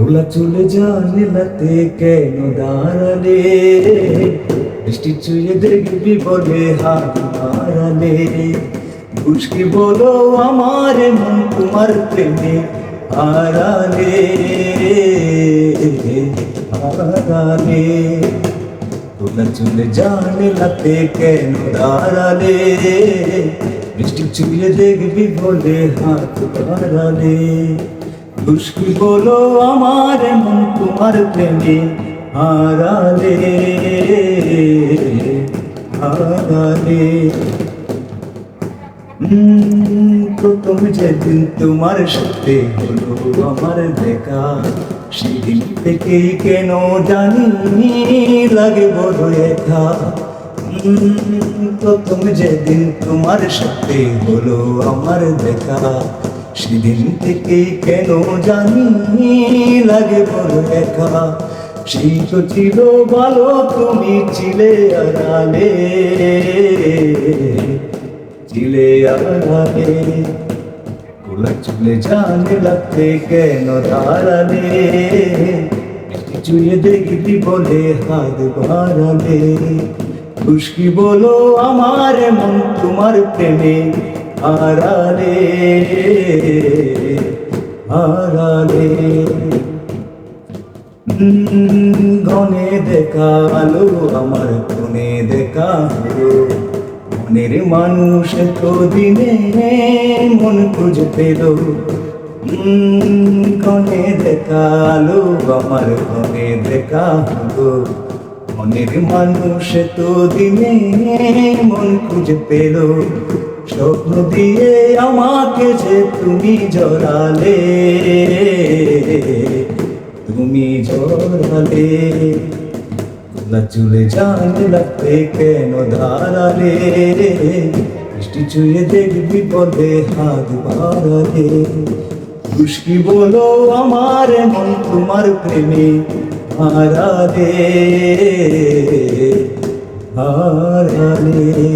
গোলা চলে জানলাতে কেন দাঁড়ালে বৃষ্টি চুয়ে দেখবি বলে হাত হারালে মুশকি বলো আমার মন তোমার প্রেমে হারালে হারালে তোলা চলে জানলাতে কেন দাঁড়ালে বৃষ্টি চুয়ে দেখবি বলে হাত হারালে দুষ্কি বলো আমার মন তোমার প্রেমে। হারালে হারালে। প্রথম যেদিন তোমার সাথে হলো আমার দেখা, সেদিন থেকেই কেন জানি লাগে বড় একা প্রথম যেদিন তোমার সাথে হলো আমার দেখা সেদিন থেকে কেন জানি লাগে বড় একা সেই তো ছিল ভালো তুমি ছিলে আড়ালে। চিলে আড়ালে। গোলা চুলে জানে লাগতে কেন দাঁড়ালে চুয়ে দেখবি বলে হাত বাড়ালে। খুশকি বলো, আমার মন তোমার প্রেমে। হারালে হারালে ঘনে দেখা আলো আমার কোনে দেখা হলো মনের মানুষ তো দিনে মন খুঁজে পেল। ঘনে দেখা আলো আমার ঘনে দেখা হলো মনের মানুষ তো দিনে মন খুঁজে পেল। স্বপ্ন দিয়ে আমাকে যে তুমি জড়ালে তুমি জড়ালে চুলে জানে লাগতে কেন ধারালে বৃষ্টি চুয়ে দেখবি বলে হাত বাড়ালে। খুশকি বলো আমার মন তোমার প্রেমে হারালে হারালে।